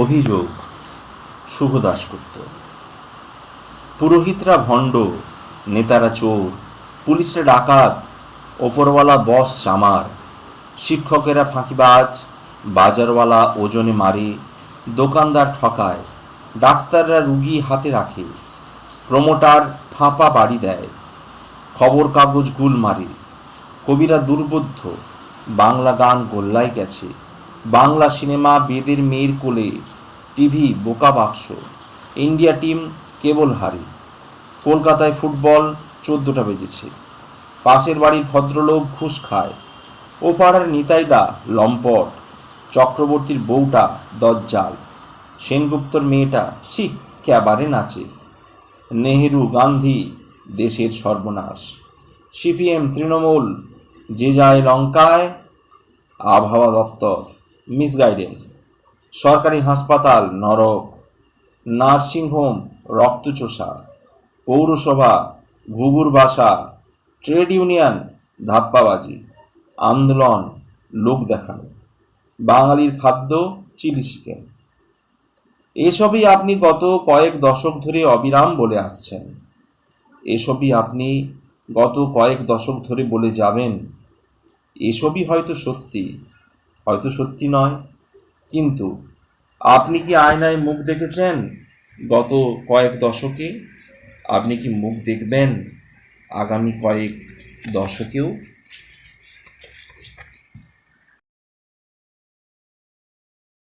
অভিযোগ শুভ দাশগুপ্ত। পুরোহিতরা ভণ্ড, নেতারা চোর, পুলিশরা ডাকাত, ওপরওয়ালা বস চামার শিক্ষকেরা ফাঁকিবাজ, বাজারওয়ালা ওজনে মারে, দোকানদার ঠকায়, ডাক্তাররা রুগী হাতে রাখে, প্রমোটার ফাঁপা বাড়ি দেয় খবর কাগজ গুল মারে, কবিরা দুর্বোধ্য, বাংলা গান গোল্লায় গেছে। বাংলা সিনেমা বেদের মেয়ের কোলে টিভি, বোকা বাক্স। ইন্ডিয়া টিম কেবল হারে। কলকাতায় ফুটবল চোদ্দোটা বেজেছে। পাশের বাড়ির ভদ্রলোক ঘুষ খায়। ও পাড়ার নিতাইদা লম্পট, চক্রবর্তীর বউটা দজ্জাল। সেনগুপ্তর মেয়েটা ছি, ক্যাবারে নাচে। নেহেরু গান্ধী দেশের সর্বনাশ। সিপিএম, তৃণমূল, যে যায় লঙ্কায়, আবহাওয়া দপ্তর। মিসগাইডেন্স। সরকারি হাসপাতাল, নরক নার্সিংহোম রক্তচোষা, পৌরসভা, ঘুঘুর বাসা, ট্রেড ইউনিয়ন, ধাপ্পাবাজি, আন্দোলন, লোক দেখানো, বাঙালির খাদ্য, চিলি চিকেন। এসবই আপনি গত কয়েক দশক ধরে অবিরাম বলে আসছেন। এসবই আপনি গত কয়েক দশক ধরে বলে যাবেন। এসবই হয়তো সত্যি। হয়তো সত্যি নয়। কিন্তু আপনি কি আয়নায় মুখ দেখেছেন? গত কয়েক দশকে আপনি কি মুখ দেখবেন? আগামী কয়েক দশকেও?